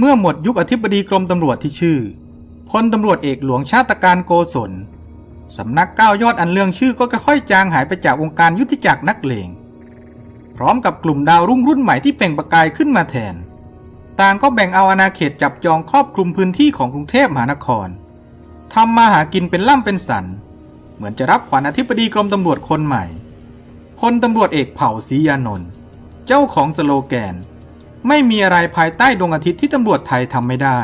เมื่อหมดยุคอธิบดีกรมตำรวจที่ชื่อพลตำรวจเอกหลวงชาติการโกศลสำนักก้าวยอดอันเรื่องชื่อก็ค่อยๆจางหายไปจากวงการยุทธจักรนักเลง พร้อมกับกลุ่มดาวรุ่งรุ่นใหม่ที่เปล่งประกายขึ้นมาแทน ต่างก็แบ่งเอาอาณาเขตจับจองครอบคลุมพื้นที่ของกรุงเทพมหานครทำมาหากินเป็นล่ำเป็นสัน เหมือนจะรับขวัญอธิบดีกรมตำรวจคนใหม่พลตำรวจเอกเผ่าศรียานนท์เจ้าของสโลแกน ไม่มีอะไรภายใต้ดวงอาทิตย์ที่ตำรวจไทยทำไม่ได้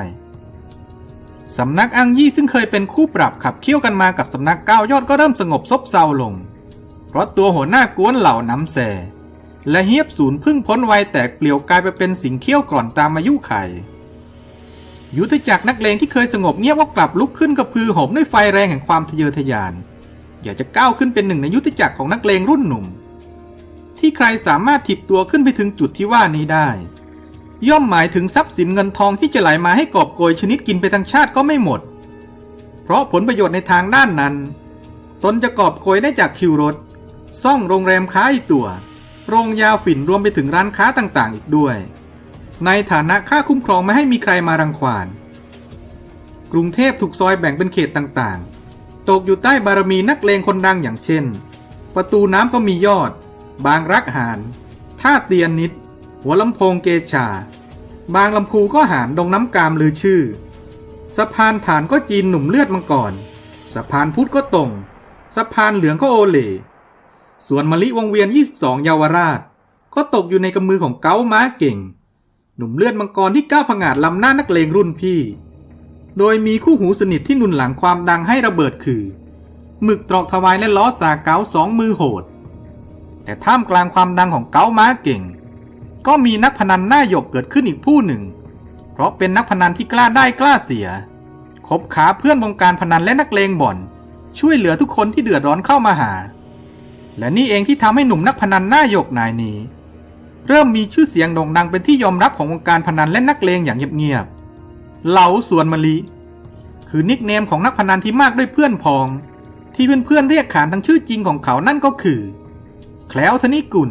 สำนักอังยี่ซึ่งเคยเป็นคู่ปรับขับเคี่ยวกันมากับสำนักก้าวยอดก็เริ่มสงบซบเซาลง เพราะตัวหัวหน้ากวนเหล่าน้ำแส และเฮียบศูนย์พึ่งพ้นวัยแตกเปลี่ยวกลายไปเป็นสิงเขี้ยวกร่อนตามอายุไข ยุทธจักรนักเลงที่เคยสงบเงียบก็กลับลุกขึ้นกระพือโหมด้วยไฟแรงแห่งความทะเยอทะยาน อยากจะก้าวขึ้นเป็นหนึ่งในยุทธจักรของนักเลงรุ่นหนุ่ม ที่ใครสามารถถิบตัวขึ้นไปถึงจุดที่ว่านี้ได้ ย่อมหมายถึงทรัพย์สินเงินทองที่จะไหลมาให้กอบโกยชนิดกินไปทั้งชาติก็ไม่หมด เพราะผลประโยชน์ในทางด้านนั้น ตนจะกอบโกยได้จากคิวรถ ซ่องโรงแรมค้าอีกตัว โรงยาฝิ่นรวมไปถึงร้านค้าต่างๆ อีกด้วย ในฐานะค่าคุ้มครองไม่ให้มีใครมารังควาน กรุงเทพถูกซอยแบ่งเป็นเขตต่างๆ ตกอยู่ใต้บารมีนักเลงคนดังอย่างเช่น ประตูน้ำก็มียอด บางรักหานท่าเตียนนิด หัวลำโพงเกชา บางลำพูก็หารดงน้ำกามลือชื่อ สะพานฐานก็จีนหนุ่มเลือดมังกร สะพานพุทธก็ตรง สะพานเหลืองก็โอเลส่วนมะลิวงเวียน 22 เยาวราช ก็ตกอยู่ในกำมือของเก้าม้าเก่ง หนุ่มเลือดมังกรที่ก้าวผงาดลำหน้านักเลงรุ่นพี่ โดยมีคู่หูสนิทที่นุนหลังความดังให้ระเบิดคือ หมึกตรอกทวายและล้อสาเก้าสองมือโหด แต่ท่ามกลางความดังของเก้าม้าเก่ง ก็มีนักพนันหน้าหยกเกิดขึ้นอีกผู้หนึ่ง เพราะเป็นนักพนันที่กล้าได้กล้าเสีย คบขาเพื่อนวงการพนันและนักเลงบ่อน ช่วยเหลือทุกคนที่เดือดร้อนเข้ามาหา และนี่เองที่ทำให้หนุ่มนักพนันหน้าหยกนายนี้ เริ่มมีชื่อเสียงโด่งดังเป็นที่ยอมรับของวงการพนันและนักเลงอย่างเงียบๆ เหลาสวนมะลิ คือนิกเนมของนักพนันที่มากด้วยเพื่อนพอง ที่เพื่อนๆเรียกขานทั้งชื่อจริงของเขานั่นก็คือ แคล้วธนิกุล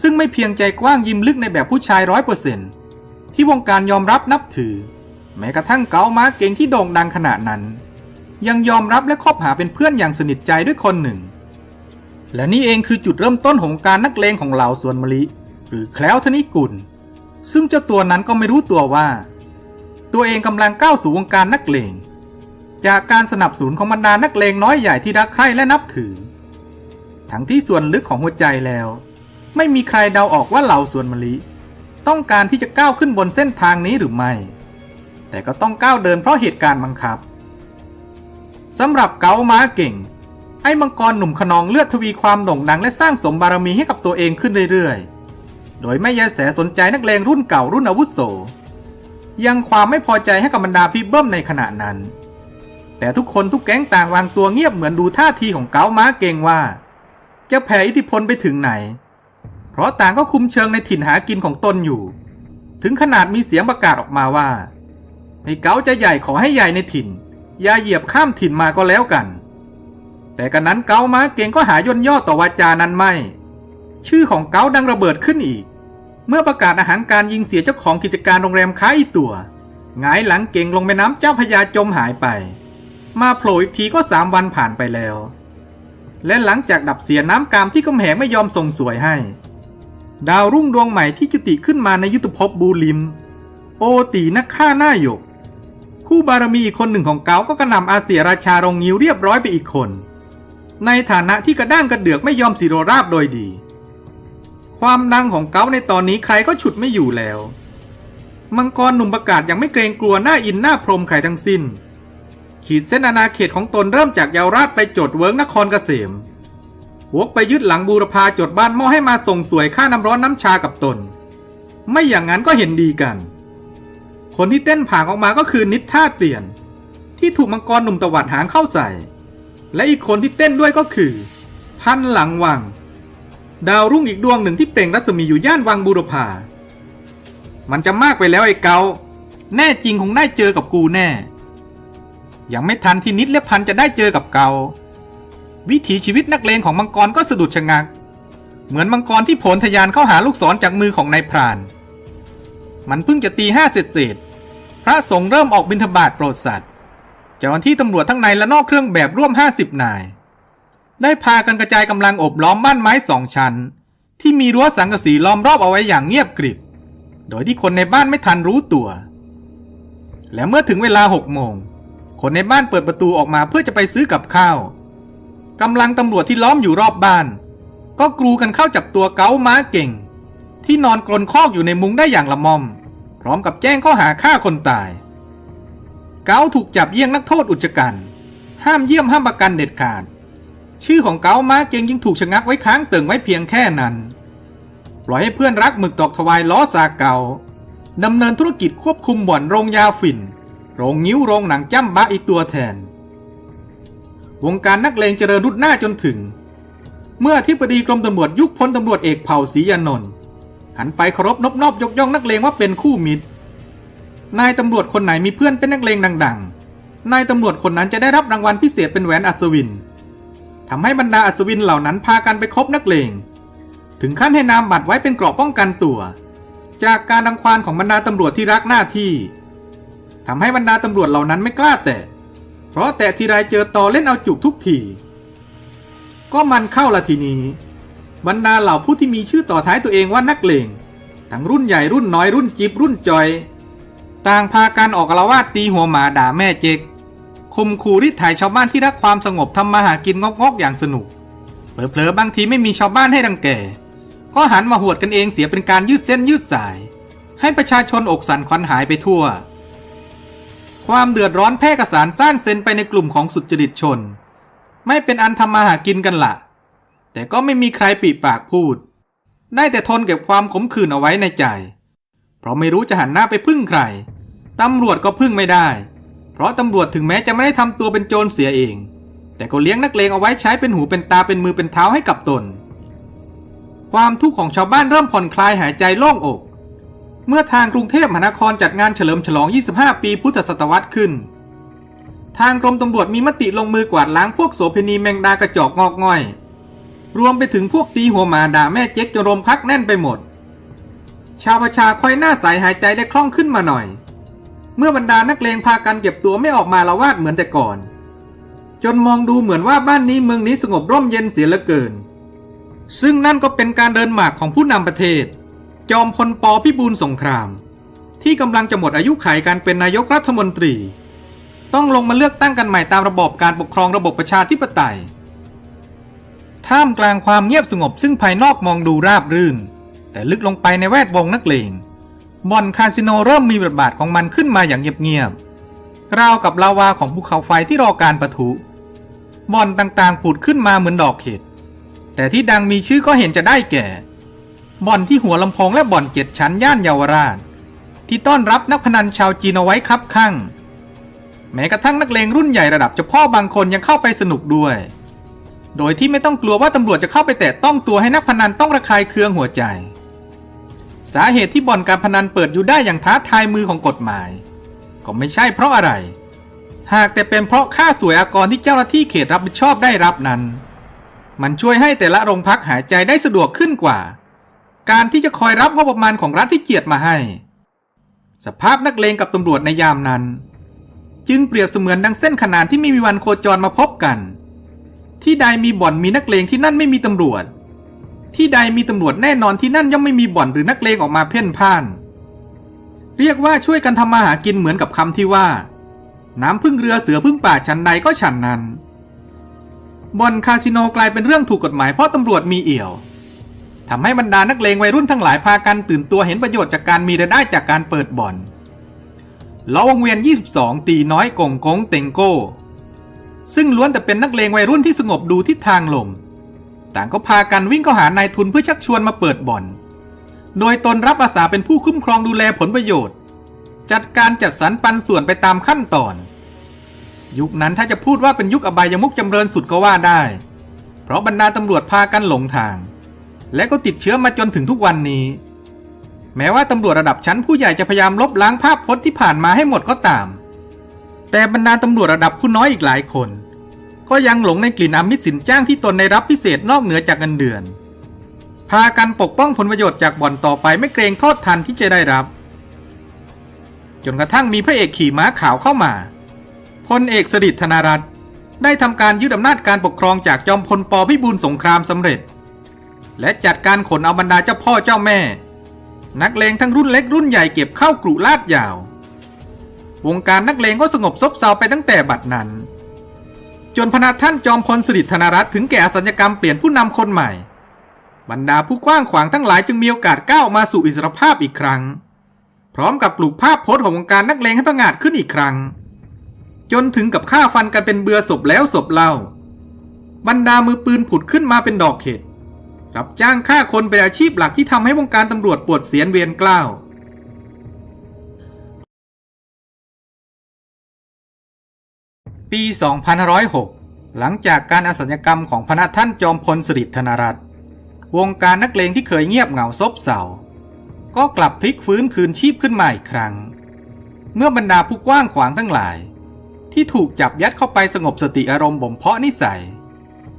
ซึ่งไม่เพียงใจกว้างยิ้มลึกในแบบผู้ชายร้อยเปอร์เซนที่วงการยอมรับนับถือ แม้กระทั่งเกามาเก่งที่โด่งดังขนาดนั้น ยังยอมรับและคบหาเป็นเพื่อนอย่างสนิทใจด้วยคนหนึ่ง และนี่เองคือจุดเริ่มต้นของการนักเลงของเหล่าสวนมะลิ หรือแคล้วธนิกุล ซึ่งเจ้าตัวนั้นก็ไม่รู้ตัวว่า ตัวเองกำลังก้าวสู่วงการนักเลงจากการสนับสนุนของบรรดานักเลงน้อยใหญ่ที่รักใคร่และนับถือ ทั้งที่ส่วนลึกของหัวใจแล้ว ไม่มีใครเดาออกว่าเหล่าสวนมะลิ ต้องการที่จะก้าวขึ้นบนเส้นทางนี้หรือไม่ แต่ก็ต้องก้าวเดินเพราะเหตุการณ์บังคับสำหรับเกาม้าเก่ง ไอ้มังกรหนุ่มขนองเลือดทวีความโด่งดังและสร้างสมบารมีให้กับตัวเองขึ้นเรื่อยๆ โดยไม่แยแสสนใจนักเลงรุ่นเก่ารุ่นอาวุโส ยังความไม่พอใจให้กับบรรดาพี่เบิ้มในขณะนั้น แต่ทุกคนทุกแก๊งต่างวางตัวเงียบเหมือนดูท่าทีของเกาม้าเก่งว่า จะแผ่อิทธิพลไปถึงไหน ราะต่างก็คุมเชิงในถิ่นหากินของตนอยู่ ถึงขนาดมีเสียงประกาศออกมาว่าให้เกาจะใหญ่ขอให้ใหญ่ในถิ่น อย่าเหยียบข้ามถิ่นมาก็แล้วกัน แต่กันนั้นเกามาเก่งก็หายนย่อต่อวาจานั้นไม่ ชื่อของเกาดังระเบิดขึ้นอีก เมื่อประกาศอาหารการยิงเสียเจ้าของกิจการโรงแรมค้าอีตัวหงายหลังเก่งลงแม่น้ำเจ้าพระยาจมหายไป มาโผล่อีกทีก็สามวันผ่านไปแล้ว และหลังจากดับเสียน้ำกามที่กำแหงไม่ยอมส่งสวยให้ ดาวรุ่งดวงใหม่ที่จุติขึ้นมาในยุทธภพบูลิม โอตีนักฆ่าหน้าหยก คู่บารมีอีกคนหนึ่งของเกาก็กระนำอาเซียราชารงงิ้วเรียบร้อยไปอีกคน ในฐานะที่กระด้างกระเดือกไม่ยอมสิโรราบโดยดี ความดังของเกาในตอนนี้ใครก็ฉุดไม่อยู่แล้ว มังกรหนุ่มประกาศยังไม่เกรงกลัวหน้าอินหน้าพรหมใครทั้งสิ้น ขีดเส้นอาณาเขตของตนเริ่มจากเยาวราชไปจดเวิร์กนครเกษม วกไปยึดหลังบูรพาจดบ้านหม้อให้มาส่งสวยค่าน้ำร้อนน้ำชากับตน ไม่อย่างนั้นก็เห็นดีกัน คนที่เต้นผางออกมาก็คือนิดท่าเตียน ที่ถูกมังกรหนุ่มตวัดหางเข้าใส่ และอีกคนที่เต้นด้วยก็คือ พันหลังวัง ดาวรุ่งอีกดวงหนึ่งที่เปล่งรัศมีอยู่ย่านวังบูรพามันจะมากไปแล้วไอ้เกาแน่จริงคงได้เจอกับกูแน่ ยังไม่ทันที่นิดและพันจะได้เจอกับเกา วิถีชีวิตนักเลงของมังกรก็สะดุดชะงัก เหมือนมังกรที่โผลทะยานเข้าหาลูกศรจากมือของนายพราน มันเพิ่งจะตีห้าเสร็จเสร็จพระสงฆ์เริ่มออกบิณฑบาตโปรดสัตว์เจ้าหน้าที่ตำรวจทั้งในและนอกเครื่องแบบร่วม 50 นาย ได้พากันกระจายกำลังอบล้อมบ้านไม้สองชั้น ที่มีรั้วสังกะสีล้อมรอบเอาไว้อย่างเงียบกริบ โดยที่คนในบ้านไม่ทันรู้ตัว และเมื่อถึงเวลาหกโมง คนในบ้านเปิดประตูออกมาเพื่อจะไปซื้อกับข้าว กำลังตำรวจที่ล้อมอยู่รอบบ้าน ก็กรูกันเข้าจับตัวเก้าม้าเก่ง ที่นอนกรนคอกอยู่ในมุ้งได้อย่างละม่อม พร้อมกับแจ้งข้อหาฆ่าคนตาย เกาถูกจับเยี่ยงนักโทษอุจจกรรมห้ามเยี่ยมห้ามประกันเด็ดขาด ชื่อของเกาม้าเก่งยังถูกชะงักไว้ค้างเติ่งไว้เพียงแค่นั้น ปล่อยให้เพื่อนรักหมึกตอกทวายล้อซาเกาดำเนินธุรกิจควบคุมบ่อนโรงยาฝิ่น โรงนิ้วโรงหนังจ้ำบะอีกตัวแทน วงการนักเลงเจริญรุดหน้าจนถึง เมื่อที่ปดีกรมตำรวจยุคพลตำรวจเอกเผ่าศรียานนท์หันไปเคารพนบนอบยกย่องนักเลงว่าเป็นคู่มิตร นายตำรวจคนไหนมีเพื่อนเป็นนักเลงดัง ๆ นายตำรวจคนนั้นจะได้รับรางวัลพิเศษเป็นแหวนอัศวินทำให้บรรดาอัศวินเหล่านั้นพากันไปคบนักเลง ถึงขั้นให้นามบัตรไว้เป็นเกราะป้องกันตัว จากการรังควานของบรรดาตำรวจที่รักหน้าที่ทำให้บรรดาตำรวจเหล่านั้นไม่กล้าแตะ ราะแตะทีไรเจอต่อเล่นเอาจุกทุกที ก็มันเข้าละทีนี้ บรรดาเหล่าผู้ที่มีชื่อต่อท้ายตัวเองว่านักเลงทั้งรุ่นใหญ่รุ่นน้อยรุ่นจิบรุ่นจอย ต่างพากันออกอาละวาดตีหัวหมาด่าแม่เจกคมขู่ริดถ่ายชาวบ้านที่รักความสงบทำมาหากินงอกๆอย่างสนุกเผลอๆบางทีไม่มีชาวบ้านให้รังแกก็หันมาหวดกันเองเสียเป็นการยืดเส้นยืดสาย ให้ประชาชนอกสั่นขวัญหายไปทั่ว ความเดือดร้อนแพร่กระสานซ่านเซนไปในกลุ่มของสุจริตชน ไม่เป็นอันทำมาหากินกันละแต่ก็ไม่มีใครปีปากพูด ได้แต่ทนเก็บความขมขื่นเอาไว้ในใจ เพราะไม่รู้จะหันหน้าไปพึ่งใคร ตำรวจก็พึ่งไม่ได้ เพราะตำรวจถึงแม้จะไม่ได้ทำตัวเป็นโจรเสียเอง แต่ก็เลี้ยงนักเลงเอาไว้ใช้เป็นหูเป็นตาเป็นมือเป็นเท้าให้กับตน ความทุกข์ของชาวบ้านเริ่มผ่อนคลายหายใจโล่งอก เมื่อทางกรุงเทพมหานครจัดงานเฉลิมฉลอง 25 ปีพุทธศตวรรษขึ้น ทางกรมตำรวจมีมติลงมือกวาดล้างพวกโสเภณีแมงดากระจอกงอกง่อย รวมไปถึงพวกตีหัวหมาด่าแม่เจ๊กจนโรมพักแน่นไปหมด ชาวประชาค่อยหน้าใสหายใจได้คล่องขึ้นมาหน่อย เมื่อบรรดานักเลงพากันเก็บตัวไม่ออกมาละวาดเหมือนแต่ก่อน จนมองดูเหมือนว่าบ้านนี้เมืองนี้สงบร่มเย็นเสียเหลือเกิน ซึ่งนั่นก็เป็นการเดินหมากของผู้นำประเทศ จอมพลปพิบูลสงคราม ที่กำลังจะหมดอายุขัยการเป็นนายกรัฐมนตรี ต้องลงมาเลือกตั้งกันใหม่ตามระบบการปกครองระบบประชาธิปไตย ท่ามกลางความเงียบสงบซึ่งภายนอกมองดูราบรื่น แต่ลึกลงไปในแวดวงนักเลงบ่อนคาสิโนเริ่มมีบทบาทของมันขึ้นมาอย่างเงียบๆราวกับลาวาของภูเขาไฟที่รอการปะทุบ่อนต่างๆผุดขึ้นมาเหมือนดอกเห็ดแต่ที่ดังมีชื่อก็เห็นจะได้แก่ บ่อนที่หัวลำโพงและบ่อนเจ็ดชั้นย่านเยาวราช ที่ต้อนรับนักพนันชาวจีนเอาไว้คับข้าง แม้กระทั่งนักเลงรุ่นใหญ่ระดับเจ้าพ่อบางคนยังเข้าไปสนุกด้วย โดยที่ไม่ต้องกลัวว่าตำรวจจะเข้าไปแตะต้องตัวให้นักพนันต้องระคายเคืองหัวใจ สาเหตุที่บ่อนการพนันเปิดอยู่ได้อย่างท้าทายมือของกฎหมาย ก็ไม่ใช่เพราะอะไร หากแต่เป็นเพราะค่าสวยอากรที่เจ้าหน้าที่เขตรับผิดชอบได้รับนั้น มันช่วยให้แต่ละโรงพักหายใจได้สะดวกขึ้นกว่า การที่จะคอยรับงบประมาณของรัฐที่เกียรติมาให้ สภาพนักเลงกับตำรวจในยามนั้น จึงเปรียบเสมือนดังเส้นขนานที่ไม่มีวันโคจรมาพบกัน ที่ใดมีบ่อนมีนักเลงที่นั่นไม่มีตำรวจ ที่ใดมีตำรวจแน่นอนที่นั่นย่อมไม่มีบ่อนหรือนักเลงออกมาเพ่นพ่าน เรียกว่าช่วยกันทำมาหากินเหมือนกับคำที่ว่า น้ำพึ่งเรือเสือพึ่งป่าฉันใดก็ฉันนั้นบ่อนคาสิโนกลายเป็นเรื่องถูกกฎหมายเพราะตำรวจมีเอี่ยว ทำให้บรรดานักเลงวัยรุ่นทั้งหลายพากันตื่นตัวเห็นประโยชน์จากการมีรายได้จากการเปิดบ่อนล้อวงเวียน 22 ตีน้อยกงกงเต็งโก้ ซึ่งล้วนแต่เป็นนักเลงวัยรุ่นที่สงบดูทิศทางลม ต่างก็พากันวิ่งเข้าหานายทุนเพื่อชักชวนมาเปิดบ่อน โดยตนรับอาสาเป็นผู้คุ้มครองดูแลผลประโยชน์ จัดการจัดสรรปันส่วนไปตามขั้นตอน ยุคนั้นถ้าจะพูดว่าเป็นยุคอบายมุกจำเริญสุดก็ว่าได้ เพราะบรรดาตำรวจพากันหลงทาง และก็ติดเชื้อมาจนถึงทุกวันนี้ แม้ว่าตำรวจระดับชั้นผู้ใหญ่จะพยายามลบล้างภาพพจน์ที่ผ่านมาให้หมดก็ตาม แต่บรรดาตำรวจระดับผู้น้อยอีกหลายคน ก็ยังหลงในกลิ่นอมิตสินจ้างที่ตนได้รับพิเศษนอกเหนือจากเงินเดือน พากันปกป้องผลประโยชน์จากบ่อนต่อไปไม่เกรงโทษทันที่จะได้รับ จนกระทั่งมีพระเอกขี่ม้าขาวเข้ามาพลเอกสดิษฐ์ธนรัตน์ได้ทำการยึดอำนาจการปกครองจากจอมพลปพิบูลสงครามสำเร็จ และจัดการขนเอาบรรดาเจ้าพ่อเจ้าแม่ นักเลงทั้งรุ่นเล็กรุ่นใหญ่เก็บเข้ากรุลาดยาว วงการนักเลงก็สงบซบเซาไปตั้งแต่บัดนั้น จนพนักท่านจอมพลสฤษดิ์ธนรัตน์ถึงแก่อสัญญกรรมเปลี่ยนผู้นำคนใหม่ บรรดาผู้กว้างขวางทั้งหลายจึงมีโอกาสก้าวมาสู่อิสรภาพอีกครั้ง พร้อมกับปลูกภาพโพสต์ของวงการนักเลงให้ประงาดขึ้นอีกครั้ง จนถึงกับฆ่าฟันกันเป็นเบือศพแล้วศพเล่าบรรดามือปืนผุดขึ้นมาเป็นดอกเห็ด รับจ้างฆ่าคนเป็นอาชีพหลักที่ทำให้วงการตำรวจปวดเสียนเวียนกล้าวปี 2506 หลังจากการอสัญกรรมของพระท่านจอมพลสฤษดิ์ธนรัตน์วงการนักเลงที่เคยเงียบเหงาซบเซาก็กลับพลิกฟื้นคืนชีพขึ้นมาอีกครั้ง เมื่อบรรดาผู้กว้างขวางทั้งหลาย ที่ถูกจับยัดเข้าไปสงบสติอารมณ์บ่มเพาะนิสัย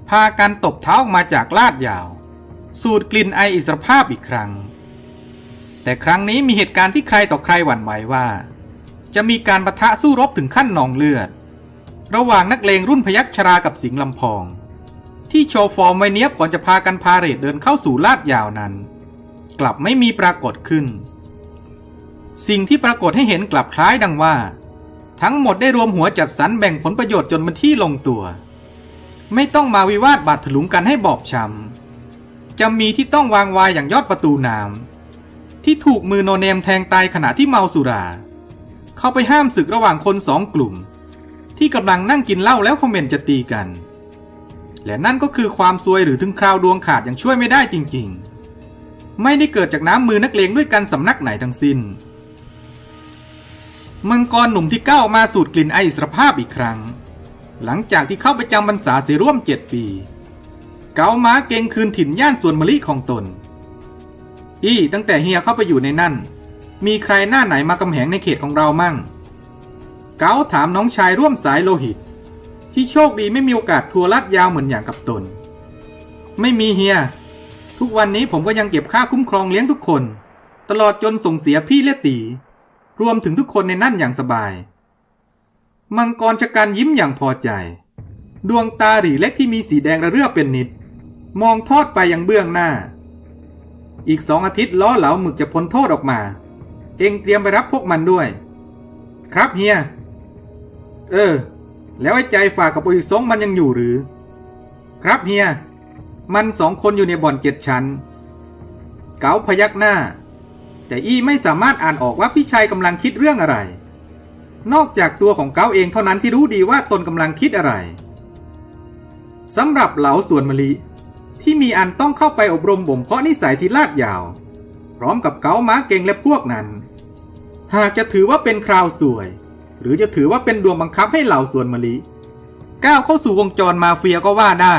พากันตบเท้าออกมาจากลาดยาว สูดกลิ่นไออิสรภาพอีกครั้ง แต่ครั้งนี้มีเหตุการณ์ที่ใครต่อใครหวั่นไหวว่า จะมีการประทะสู้รบถึงขั้นนองเลือด ระหว่างนักเลงรุ่นพยัคฆ์ชรากับสิงห์ลำพอง ที่โชว์ฟอร์มไว้เนี้ยบก่อนจะพากันพาเรดเดินเข้าสู่ลาดยาวนั้น กลับไม่มีปรากฏขึ้น สิ่งที่ปรากฏให้เห็นกลับคล้ายดังว่า ทั้งหมดได้รวมหัวจัดสรรแบ่งผลประโยชน์จนมันที่ลงตัว ไม่ต้องมาวิวาทบาดถลุงกันให้บอบช้ำ จะมีที่ต้องวางวายอย่างยอดประตูน้ำที่ถูกมือโนเนมแทงตายขณะที่เมาสุรา เข้าไปห้ามศึกระหว่างคนสองกลุ่ม ที่กำลังนั่งกินเหล้าแล้วคอมเมนต์จะตีกัน และนั่นก็คือความซวยหรือถึงคราวดวงขาดอย่างช่วยไม่ได้จริงๆ ไม่ได้เกิดจากน้ำมือนักเลงด้วยกันสำนักไหนทั้งสิ้นมังกรหนุ่มที่ก้าวมาสูดกลิ่นไออิสรภาพอีกครั้ง หลังจากที่เข้าไปจำพรรษาเสียร่วมเจ็ดปี เกาม้าเก่งคืนถิ่นย่านสวนมะลิของตน อี้ตั้งแต่เฮียเข้าไปอยู่ในนั่น มีใครหน้าไหนมากำแหงในเขตของเรามั่ง เกาถามน้องชายร่วมสายโลหิต ที่โชคดีไม่มีโอกาสทัวร์ลัดยาวเหมือนอย่างกับตน ไม่มีเฮีย ทุกวันนี้ผมก็ยังเก็บค่าคุ้มครองเลี้ยงทุกคน ตลอดจนส่งเสียพี่และตีรวมถึงทุกคนในนั่นอย่างสบาย มังกรชะกันยิ้มอย่างพอใจ ดวงตาหรี่เล็กที่มีสีแดงระเรื่อเป็นนิด มองทอดไปยังเบื้องหน้า อีกสองอาทิตย์ล้อเหลาหมึกจะพ้นโทษออกมา เองเตรียมไปรับพวกมันด้วย ครับเฮีย เออ แล้วไอ้ใจฝากกับปุยซงมันยังอยู่หรือ ครับเฮีย มันสองคนอยู่ในบ่อนเจ็ดชั้น เก๋าพยักหน้า แต่อี้ไม่สามารถอ่านออกว่าพี่ชายกำลังคิดเรื่องอะไร นอกจากตัวของเก๋าเองเท่านั้นที่รู้ดีว่าตนกำลังคิดอะไรสำหรับเหลาส่วนมะลิ ที่มีอันต้องเข้าไปอบรมบ่มเพาะนิสัยที่ลาดยาว พร้อมกับเก๋าม้าเก่งและพวกนั้น หากจะถือว่าเป็นคราวสวย หรือจะถือว่าเป็นดวงบังคับให้เหล่าส่วนมะลิก้าวเข้าสู่วงจรมาเฟียก็ว่าได้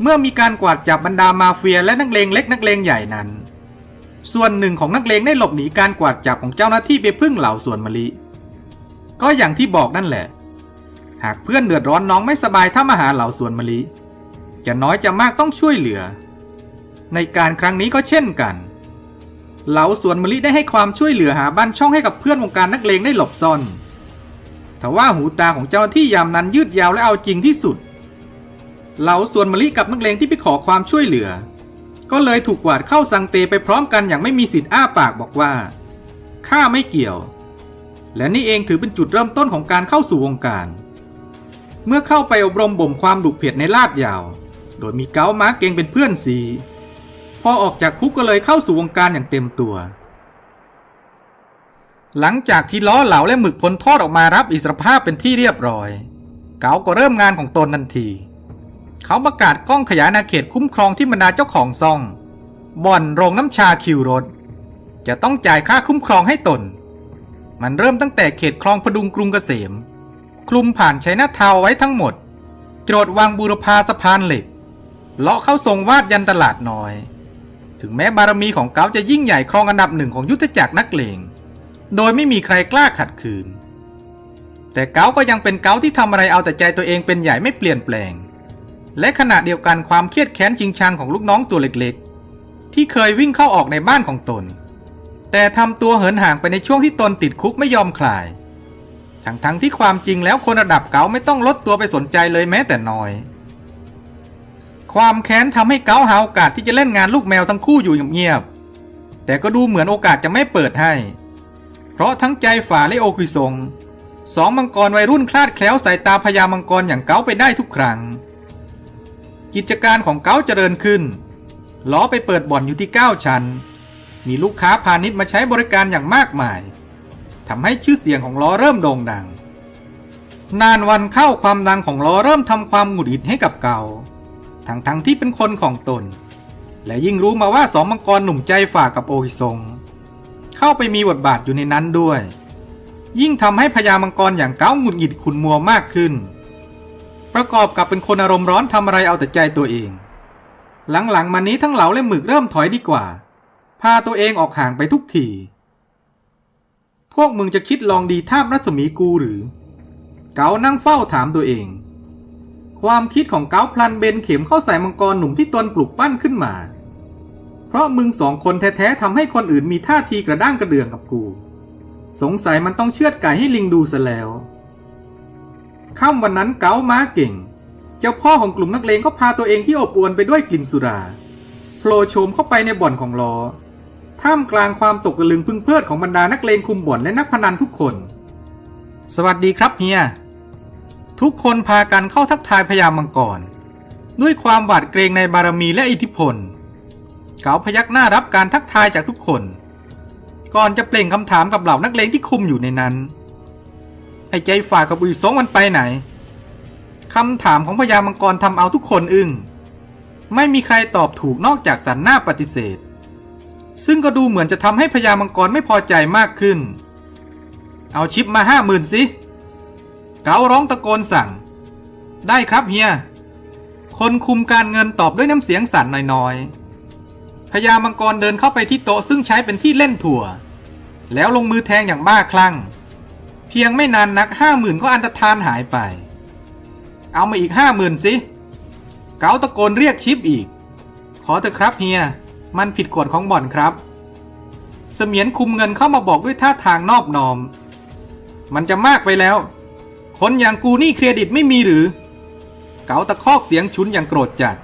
เมื่อมีการกวาดจับบรรดามาเฟียและนักเลงเล็กนักเลงใหญ่นั้น ส่วนหนึ่งของนักเลงได้หลบหนีการกวาดจับของเจ้าหน้าที่ไปพึ่งเหล่าส่วนมะลิ ก็อย่างที่บอกนั่นแหละ หากเพื่อนเดือดร้อนน้องไม่สบายถ้ามาหาเหล่าส่วนมะลิ จะน้อยจะมากต้องช่วยเหลือ ในการครั้งนี้ก็เช่นกันเหลาสวนมะลิได้ให้ความช่วยเหลือหาบ้านช่องให้กับเพื่อนวงการนักเลงได้หลบซ่อนแต่ว่าหูตาของเจ้าหน้าที่ยามนั้นยืดยาวและเอาจริงที่สุด เหลาสวนมะลิกับนักเลงที่ไปขอความช่วยเหลือ ก็เลยถูกกวาดเข้าสังเตไปพร้อมกันอย่างไม่มีสิทธิ์อ้าปากบอกว่าข้าไม่เกี่ยว และนี่เองถือเป็นจุดเริ่มต้นของการเข้าสู่วงการ เมื่อเข้าไปอบรมบ่มความดุเผ็ดในลาดยาว โดยมีเก้าม้าเกงเป็นเพื่อนสีพอออกจากคุกก็เลยเข้าสู่วงการอย่างเต็มตัว หลังจากที่ล้อเหลาและหมึกพ้นโทษออกมารับอิสรภาพเป็นที่เรียบร้อย เกาก็เริ่มงานของตนทันที เขาประกาศกล้องขยายนาเขตคุ้มครองที่บรรดาเจ้าของซ่อง บ่อนโรงน้ำชาคิวรถ จะต้องจ่ายค่าคุ้มครองให้ตน มันเริ่มตั้งแต่เขตคลองพดุงกรุงเกษม คลุมผ่านชัยนาทาวไว้ทั้งหมดโจรดวางบูรพาสะพานเหล็ก เลาะเข้าทรงวาดยันตลาดน้อย ถึงแม้บารมีของเกาจะยิ่งใหญ่ครองอันดับหนึ่งของยุทธจักรนักเลง โดยไม่มีใครกล้าขัดขืน แต่เกาก็ยังเป็นเกาที่ทำอะไรเอาแต่ใจตัวเองเป็นใหญ่ไม่เปลี่ยนแปลง และขณะเดียวกันความเครียดแค้นชิงชังของลูกน้องตัวเล็กๆ ที่เคยวิ่งเข้าออกในบ้านของตน แต่ทำตัวเหินห่างไปในช่วงที่ตนติดคุกไม่ยอมคลาย ทั้งๆที่ความจริงแล้วคนระดับเกาไม่ต้องลดตัวไปสนใจเลยแม้แต่น้อย ความแค้นทำให้เกาหาโอกาสที่จะเล่นงานลูกแมวทั้งคู่อยู่เงียบๆแต่ก็ดูเหมือนโอกาสจะไม่เปิดให้ เพราะทั้งใจฝ่าและโอคุยซงสองมังกรวัยรุ่นคลาดแคล้วสายตาพญามังกรอย่างเกาไปได้ทุกครั้ง กิจการของเกาเจริญขึ้น ล้อไปเปิดบ่อนอยู่ที่ 9 ชั้น มีลูกค้าพาณิชย์มาใช้บริการอย่างมากมายทำให้ชื่อเสียงของล้อเริ่มโด่งดัง นานวันเข้าความดังของล้อเริ่มทำความหงุดหงิดให้กับเก่า ทั้งๆที่เป็นคนของตน และยิ่งรู้มาว่าสองมังกรหนุ่มใจฝ่ากับโอฮิซงเข้าไปมีบทบาทอยู่ในนั้นด้วย ยิ่งทำให้พญามังกรอย่างเก้าหงุดหงิดขุนมัวมากขึ้น ประกอบกับเป็นคนอารมณ์ร้อนทำอะไรเอาแต่ใจตัวเอง หลังๆมานี้ทั้งเหลาและหมึกเริ่มถอยดีกว่า พาตัวเองออกห่างไปทุกทีพวกมึงจะคิดลองดีท่าบรัศมีกูหรือ เกานั่งเฝ้าถามตัวเอง ความคิดของเกาพลันเบนเข็มเข้าใส่มังกรหนุ่มที่ตนปลุกปั้นขึ้นมา เพราะมึงสองคนแท้ๆทำให้คนอื่นมีท่าทีกระด้างกระเดืองกับกู สงสัยมันต้องเชือดไก่ให้ลิงดูซะแล้วค่ำวันนั้นเกาม้าเก่ง เจ้าพ่อของกลุ่มนักเลงก็พาตัวเองที่อบอวลไปด้วยกลิ่นสุราโผล่โฉมเข้าไปในบ่อนของล้อท่ามกลางความตกตะลึงพึงเพลิดของบรรดานักเลงคุมบ่อนและนักพนันทุกคน สวัสดีครับเฮีย ทุกคนพากันเข้าทักทายพญามังกร ด้วยความหวาดเกรงในบารมีและอิทธิพล เขาพยักหน้ารับการทักทายจากทุกคน ก่อนจะเปล่งคำถามกับเหล่านักเลงที่คุมอยู่ในนั้นไอ้ใจฝ่ากับอุยสงมันไปไหนคำถามของพญามังกรทำเอาทุกคนอึง้งไม่มีใครตอบถูกนอกจากสันหน้าปฏิเสธ ซึ่งก็ดูเหมือนจะทำให้พญามังกรไม่พอใจมากขึ้น เอาชิปมาห้าหมื่นสิ เการ้องตะโกนสั่ง ได้ครับเฮีย คนคุมการเงินตอบด้วยน้ำเสียงสั่นน้อยๆพญามังกรเดินเข้าไปที่โต๊ะซึ่งใช้เป็นที่เล่นถั่ว แล้วลงมือแทงอย่างบ้าคลั่ง เพียงไม่นานนักห้าหมื่นก็อันตรธานหายไป เอามาอีกห้าหมื่นสิเกาตะโกนเรียกชิปอีก ขอเถอะครับเฮีย มันผิดกฎของบ่อนครับ เสมียนคุมเงินเข้ามาบอกด้วยท่าทางนอบน้อม มันจะมากไปแล้ว คนอย่างกูนี่เครดิตไม่มีหรือ เกาตะคอกเสียงชุนอย่างโกรธจัด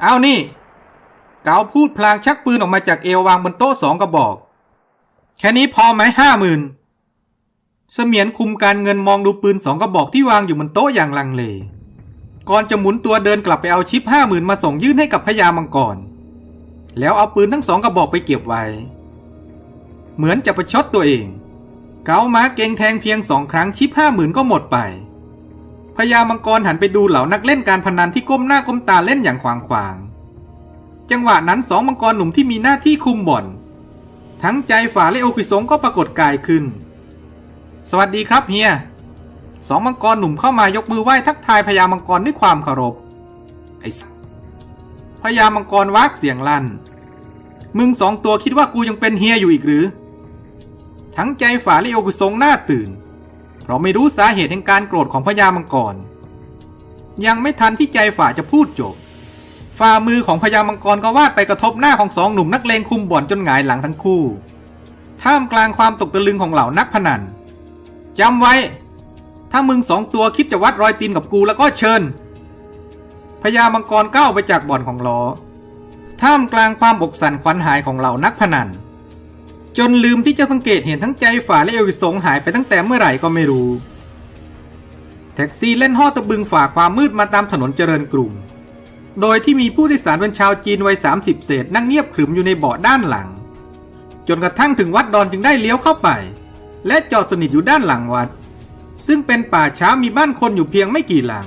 เอานี่ เกาพูดพลางชักปืนออกมาจากเอววางบนโต๊ะสองกระบอก แค่นี้พอไหมห้าหมื่นเสมียนคุมการเงินมองดูปืนสองกระบอกที่วางอยู่บนโต๊ะอย่างลังเล ก่อนจะหมุนตัวเดินกลับไปเอาชิปห้าหมื่นมาส่งยื่นให้กับพญามังกร แล้วเอาปืนทั้งสองกระบอกไปเก็บไว้ เหมือนจะประชดตัวเอง เกาม้าเก่งแทงเพียงสองครั้งชิปห้าหมื่นก็หมดไปพญามังกรหันไปดูเหล่านักเล่นการพนันที่ก้มหน้าก้มตาเล่นอย่างขวางขวาง จังหวะนั้นสองมังกรหนุ่มที่มีหน้าที่คุมบ่อน ทั้งใจฝาและโอคุสงก็ปรากฏกายขึ้น สวัสดีครับเฮียสองมังกรหนุ่มเข้ามายกมือไหว้ทักทายพญามังกรด้วยความเคารพไอ้พญามังกรวากเสียงลั่น มึงสองตัวคิดว่ากูยังเป็นเฮียอยู่อีกหรือ ทั้งใจฝ่าและโอกุซงหน้าตื่น เพราะไม่รู้สาเหตุแห่งการโกรธของพญามังกร ยังไม่ทันที่ใจฝ่าจะพูดจบ ฝ่ามือของพญามังกรก็วาดไปกระทบหน้าของสองหนุ่มนักเลงคุมบ่อนจนหงายหลังทั้งคู่ ท่ามกลางความตกตะลึงของเหล่านักพนันจำไว้ ถ้ามึงสองตัวคิดจะวัดรอยตีนกับกูแล้วก็เชิญพญามังกรก้าวไปจากบ่อนของล้อ ท่ามกลางความอกสั่นขวัญหายของเหล่านักพนัน จนลืมที่จะสังเกตเห็นทั้งใจฝ่าและเอวิสงหายไปตั้งแต่เมื่อไหร่ก็ไม่รู้ แท็กซี่เล่นห่อตะบึงฝ่าความมืดมาตามถนนเจริญกรุง โดยที่มีผู้โดยสารเป็นชาวจีนวัย 30 เศษนั่งเงียบขรึมอยู่ในเบาะด้านหลัง จนกระทั่งถึงวัดดอนจึงได้เลี้ยวเข้าไป และจอดสนิทอยู่ด้านหลังวัด ซึ่งเป็นป่าช้ามีบ้านคนอยู่เพียงไม่กี่หลัง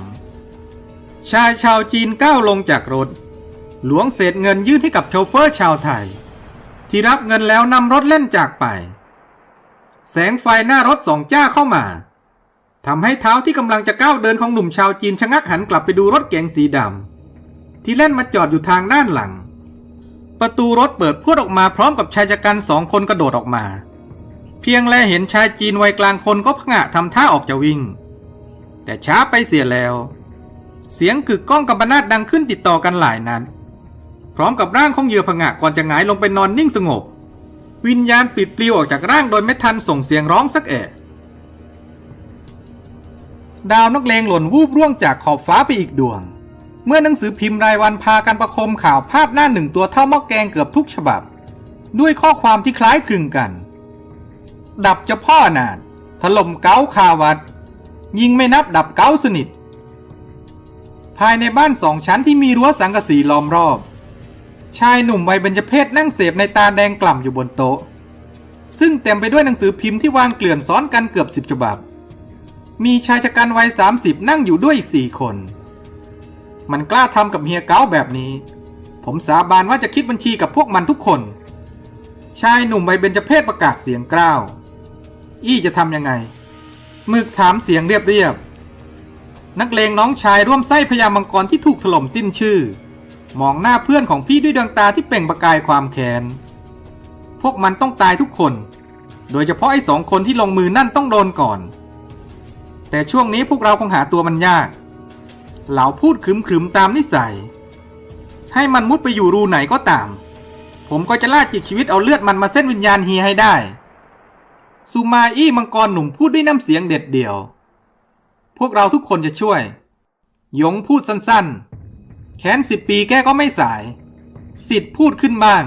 ชายชาวจีนก้าวลงจากรถ หลวงเศษเงินยื่นให้กับโชเฟอร์ชาวไทย ที่รับเงินแล้วนำรถเล่นจากไป แสงไฟหน้ารถสองจ้าเข้ามาทำให้เท้าที่กำลังจะก้าวเดินของหนุ่มชาวจีนชะงักหันกลับไปดูรถเก๋งสีดำที่เล่นมาจอดอยู่ทางด้านหลัง ประตูรถเปิดพรวดออกมาพร้อมกับชายชะกันสองคนกระโดดออกมา เพียงแลเห็นชายจีนวัยกลางคนก็ผงะทำท่าออกจะวิ่ง แต่ช้าไปเสียแล้ว เสียงกึกก้องกับบรรนาดดังขึ้นติดต่อกันหลายนัด พร้อมกับร่างของเหยื่อผงะก่อนจะหงายลงไปนอนนิ่งสงบ วิญญาณปิดปลิวออกจากร่างโดยไม่ทันส่งเสียงร้องสักแอะดาวนักเลงหล่นวูบร่วงจากขอบฟ้าไปอีกดวง เมื่อหนังสือพิมพ์รายวันพากันประคมข่าวพาดหน้าหนึ่งตัวเท่าหม้อแกงเกือบทุกฉบับ ด้วยข้อความที่คล้ายคลึงกัน ดับเจ้าพ่อนาดถล่มเก้าคาวัด ยิงไม่นับดับเก้าสนิท ภายในบ้านสองชั้นที่มีรั้วสังกะสีล้อมรอบ ชายหนุ่มวัยเบญจเพศนั่งเสพในตาแดงกล่ำอยู่บนโต๊ะ ซึ่งเต็มไปด้วยหนังสือพิมพ์ที่วางเกลื่อนซ้อนกันเกือบสิบฉบับ มีชายชะกันวัยสามสิบนั่งอยู่ด้วยอีกสี่คน มันกล้าทำกับเฮียเก้าแบบนี้ ผมสาบานว่าจะคิดบัญชีกับพวกมันทุกคน ชายหนุ่มวัยเบญจเพศประกาศเสียงกล้าว อี้จะทำยังไงมึกถามเสียงเรียบๆนักเลงน้องชายร่วมไส้พญามังกรที่ถูกถล่มสิ้นชื่อ มองหน้าเพื่อนของพี่ด้วยดวงตาที่เปล่งประกายความแค้น พวกมันต้องตายทุกคน โดยเฉพาะไอ้สองคนที่ลงมือนั่นต้องโดนก่อน แต่ช่วงนี้พวกเราคงหาตัวมันยาก เหลาพูดขรึมๆตามนิสัย ให้มันมุดไปอยู่รูไหนก็ตาม ผมก็จะล่าจิตชีวิตเอาเลือดมันมาเส้นวิญญาณเฮียให้ได้ ซูมาอี้มังกรหนุ่มพูดด้วยน้ำเสียงเด็ดเดี่ยว พวกเราทุกคนจะช่วย ยงพูดสั้นๆ แค้นสิบปีแกก็ไม่สาย สิทธิ์พูดขึ้นบ้าง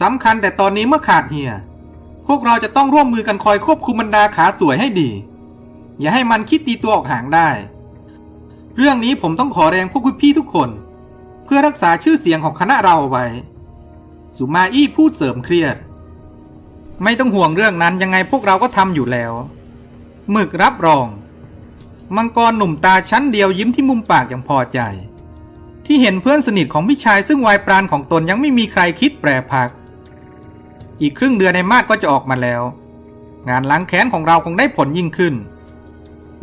สำคัญแต่ตอนนี้เมื่อขาดเฮีย พวกเราจะต้องร่วมมือกันคอยควบคุมบรรดาขาสวยให้ดี อย่าให้มันคิดตีตัวออกห่างได้ เรื่องนี้ผมต้องขอแรงพวกพี่ทุกคน เพื่อรักษาชื่อเสียงของคณะเราเอาไว้ สุมาอี้พูดเสริมเครียด ไม่ต้องห่วงเรื่องนั้นยังไงพวกเราก็ทำอยู่แล้วหมึกรับรอง มังกรหนุ่มตาชั้นเดียวยิ้มที่มุมปากอย่างพอใจ ที่เห็นเพื่อนสนิทของพี่ชายซึ่งวายปราณของตนยังไม่มีใครคิดแปรพัก อีกครึ่งเดือนในมาดก็จะออกมาแล้ว งานล้างแค้นของเราคงได้ผลยิ่งขึ้น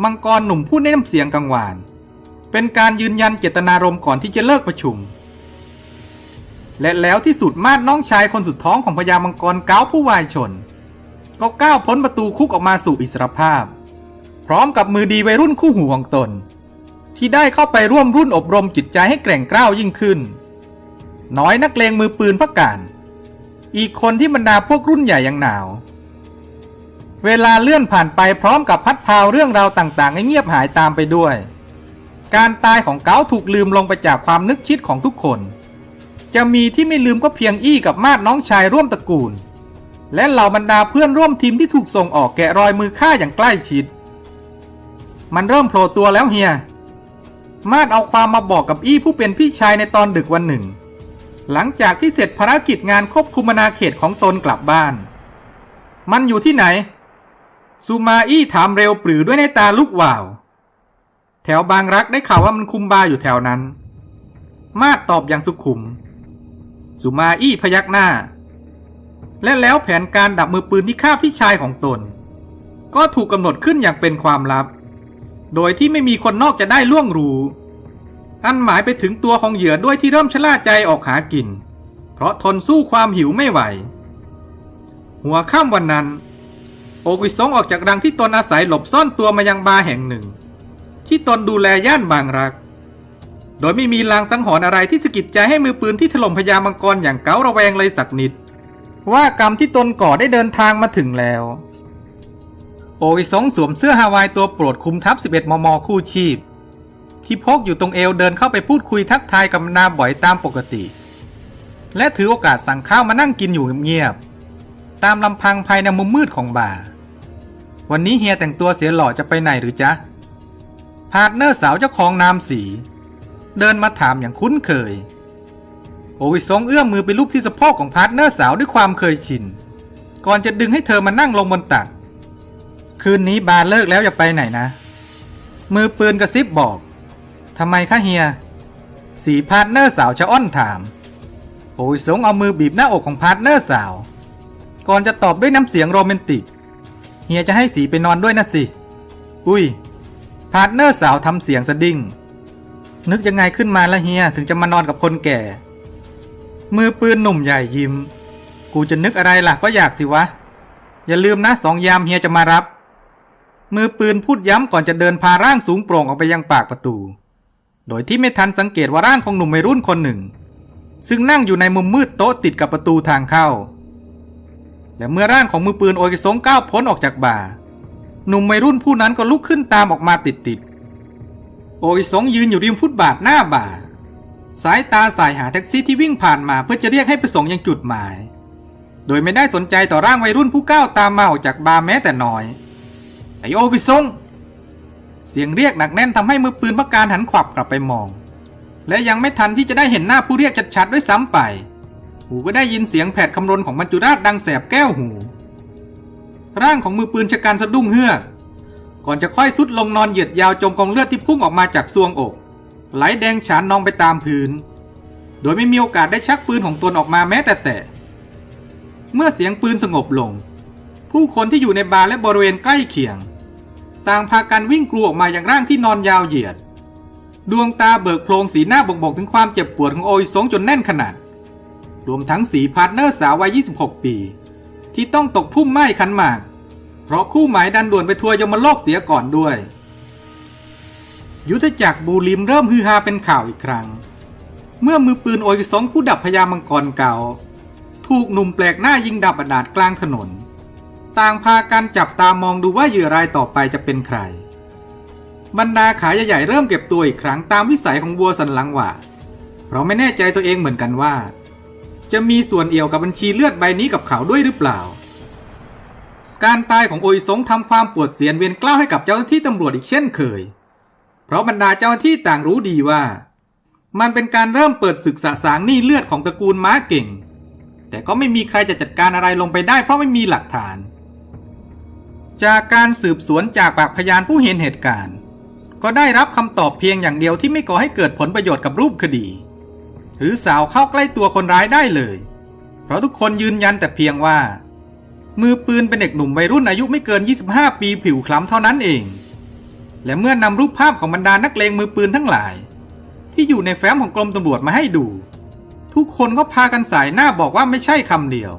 มังกรหนุ่มพูดในน้ำเสียงกังวาน เป็นการยืนยันเจตนารมณ์ก่อนที่จะเลิกประชุม และแล้วที่สุดมาดน้องชายคนสุดท้องของพญามังกรเก้าผู้วายชน ก็ก้าวพ้นประตูคุกออกมาสู่อิสรภาพ พร้อมกับมือดีวัยรุ่นคู่หูของตน ที่ได้เข้าไปร่วมรุ่นอบรมจิตใจให้แกร่งกร้าวยิ่งขึ้น น้อยนักเลงมือปืนพักการ อีกคนที่บรรดาพวกรุ่นใหญ่ยังหนาว เวลาเลื่อนผ่านไปพร้อมกับพัดพาวเรื่องราวต่างๆ ให้เงียบหายตามไปด้วย การตายของเก้าถูกลืมลงไปจากความนึกคิดของทุกคน จะมีที่ไม่ลืมก็เพียงอี้กับมาดน้องชายร่วมตระกูล และเหล่าบรรดาเพื่อนร่วมทีมที่ถูกส่งออกแกะรอยมือฆ่าอย่างใกล้ชิด มันเริ่มโผล่ตัวแล้วเฮีย มาดเอาความมาบอกกับอี้ผู้เป็นพี่ชายในตอนดึกวันหนึ่ง หลังจากที่เสร็จภารกิจงานควบคุมอาณาเขตของตนกลับบ้าน มันอยู่ที่ไหนซูมาอี้ถามเร็วปรือด้วยในตาลุกวาว แถวบางรักได้ข่าวว่ามันคุมบาอยู่แถวนั้น มาดตอบอย่างสุขุมสุมาอี้พยักหน้า และแล้วแผนการดับมือปืนที่ฆ่าพี่ชายของตน ก็ถูกกำหนดขึ้นอย่างเป็นความลับ โดยที่ไม่มีคนนอกจะได้ล่วงรู้อันหมายไปถึงตัวของเหยื่อด้วยที่เริ่มชะล่าใจออกหากิน เพราะทนสู้ความหิวไม่ไหว หัวค่ำวันนั้น โอกุยซงออกจากรังที่ตนอาศัยหลบซ่อนตัวมายังบาร์แห่งหนึ่ง ที่ตนดูแลย่านบางรัก โดยไม่มีลางสังหรณ์อะไรที่สะกิดใจให้มือปืนที่ถล่มพญามังกรอย่างเก้าระแวงเลยสักนิด ว่ากรรมที่ตนก่อได้เดินทางมาถึงแล้ว โออิซงสวมเสื้อฮาวายตัวโปรดคุมทับ11 มม คู่ชีพ ที่พกอยู่ตรงเอวเดินเข้าไปพูดคุยทักทายกับนาบ่อยตามปกติ และถือโอกาสสั่งข้าวมานั่งกินอยู่เงียบๆตามลำพังภายในมุมมืดของบ่าร์วันนี้เฮียแต่งตัวเสียหล่อจะไปไหนหรือจ๊ะพาร์ทเนอร์สาวเจ้าของนามสี เดินมาถามอย่างคุ้นเคย โอวิซงเอื้อมมือไปลูบที่สะโพกของพาร์ทเนอร์สาวด้วยความเคยชิน ก่อนจะดึงให้เธอมานั่งลงบนตัก คืนนี้บาร์เลิกแล้วจะไปไหนนะ มือปืนกระซิบบอกทำไมคะเฮีย สีพาร์ทเนอร์สาวจะอ้อนถามโอวิซงเอามือบีบหน้าอกของพาร์ทเนอร์สาว ก่อนจะตอบด้วยน้ำเสียงโรแมนติก เฮียจะให้สีไปนอนด้วยนะสิ อุ้ย พาร์ทเนอร์สาวทำเสียงสะดิ้ง นึกยังไงขึ้นมาละเฮียถึงจะมานอนกับคนแก่ มือปืนหนุ่มใหญ่ยิ้ม กูจะนึกอะไรล่ะก็อยากสิวะ อย่าลืมนะสองยามเฮียจะมารับ มือปืนพูดย้ำก่อนจะเดินพาร่างสูงโปร่งออกไปยังปากประตู โดยที่ไม่ทันสังเกตว่าร่างของหนุ่มวัยรุ่นคนหนึ่ง ซึ่งนั่งอยู่ในมุมมืดโต๊ะติดกับประตูทางเข้า และเมื่อร่างของมือปืนโอยสงก้าวพ้นออกจากบ่า หนุ่มวัยรุ่นผู้นั้นก็ลุกขึ้นตามออกมาติดๆโอยสงยืนอยู่ริมฟุตบาทหน้าบ่า สายตาสายหาแท็กซี่ที่วิ่งผ่านมาเพื่อจะเรียกให้ไปส่งยังจุดหมาย โดยไม่ได้สนใจต่อร่างวัยรุ่นผู้ก้าวตามมาออกจากบาร์แม้แต่น้อย ไอโอไปส่งเสียงเรียกหนักแน่นทำให้มือปืนพักการหันขวับกลับไปมอง และยังไม่ทันที่จะได้เห็นหน้าผู้เรียกชัดๆด้วยซ้ำไป หูก็ได้ยินเสียงแผดคำรนของบรรจุราชดังแสบแก้วหู ร่างของมือปืนชะกันสะดุ้งเฮือกก่อนจะค่อยสุดลงนอนเหยียดยาวจมกองเลือดที่พุ่งออกมาจากซวงอก ไหลแดงฉานนองไปตามพื้น โดยไม่มีโอกาสได้ชักปืนของตนออกมาแม้แต่แต่ เมื่อเสียงปืนสงบลง ผู้คนที่อยู่ในบาร์และบริเวณใกล้เคียง ต่างพากันวิ่งกลัวออกมาอย่างร่างที่นอนยาวเหยียด ดวงตาเบิกโพลงสีหน้าบ่งบอกถึงความเจ็บปวดของโอยสงจนแน่นขนาด รวมทั้งสีพาร์ทเนอร์สาววัย 26 ปี ที่ต้องตกพุ่มไม้คันหมาก เพราะคู่หมายดันด่วนไปทัวร์ยมโลกเสียก่อนด้วย ยุทธจักรบูริมเริ่มฮือฮาเป็นข่าวอีกครั้ง เมื่อมือปืนโอยสงผู้ดับพญามังกรเก่า ถูกหนุ่มแปลกหน้ายิงดับอนาถกลางถนน ต่างพากันจับตามองดูว่าเหยื่อรายต่อไปจะเป็นใคร บรรดาขายใหญ่ๆเริ่มเก็บตัวอีกครั้งตามวิสัยของบัวสันหลังหว่าเพราะไม่แน่ใจตัวเองเหมือนกันว่า จะมีส่วนเอี่ยวกับบัญชีเลือดใบนี้กับเขาด้วยหรือเปล่า การตายของโอยสงทำความปวดเสียนเวียนกล้าวให้กับเจ้าหน้าที่ตำรวจอีกเช่นเคย เพราะบรรดาเจ้าหน้าที่ต่างรู้ดีว่า มันเป็นการเริ่มเปิดศึกสะสางหนี้เลือดของตระกูลม้าเก่ง แต่ก็ไม่มีใครจะจัดการอะไรลงไปได้เพราะไม่มีหลักฐาน จากการสืบสวนจากปากพยานผู้เห็นเหตุการณ์ ก็ได้รับคำตอบเพียงอย่างเดียวที่ไม่ก่อให้เกิดผลประโยชน์กับรูปคดี หรือสาวเข้าใกล้ตัวคนร้ายได้เลย เพราะทุกคนยืนยันแต่เพียงว่า มือปืนเป็นเด็กหนุ่มวัยรุ่นอายุไม่เกิน 25 ปีผิวคล้ำเท่านั้นเอง และเมื่อนำรูปภาพของบรรดานักเลงมือปืนทั้งหลาย ที่อยู่ในแฟ้มของกรมตำรวจมาให้ดู ทุกคนก็พากันสายหน้าบอกว่าไม่ใช่คำเดียว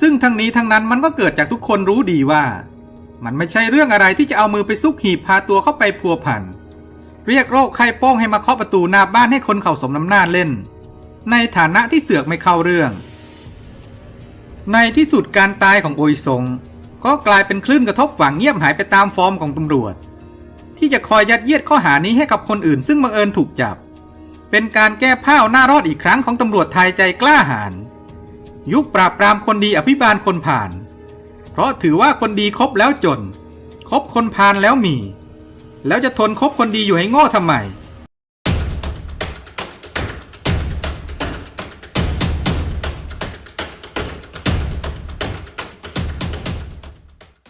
ซึ่งทั้งนี้ทั้งนั้นมันก็เกิดจากทุกคนรู้ดีว่า มันไม่ใช่เรื่องอะไรที่จะเอามือไปซุกหีบพาตัวเข้าไปพัวพัน เรียกโรคไข้โป้งให้มาเคาะประตูหน้าบ้านให้คนเข่าสมน้ำหน้าเล่น ในฐานะที่เสือกไม่เข้าเรื่อง ในที่สุดการตายของโอยซงก็กลายเป็นคลื่นกระทบฝังเงียบหายไปตามฟอร์มของตำรวจ ที่จะคอยยัดเยียดข้อหานี้ให้กับคนอื่นซึ่งบังเอิญถูกจับ เป็นการแก้ผ้าหน้ารอดอีกครั้งของตำรวจไทยใจกล้าหาญ ยุคปราบปรามคนดีอภิบาลคนผ่าน เพราะถือว่าคนดีคบแล้วจน คบคนพานแล้วมี แล้วจะทนคบคนดีอยู่ให้โง่ทำไม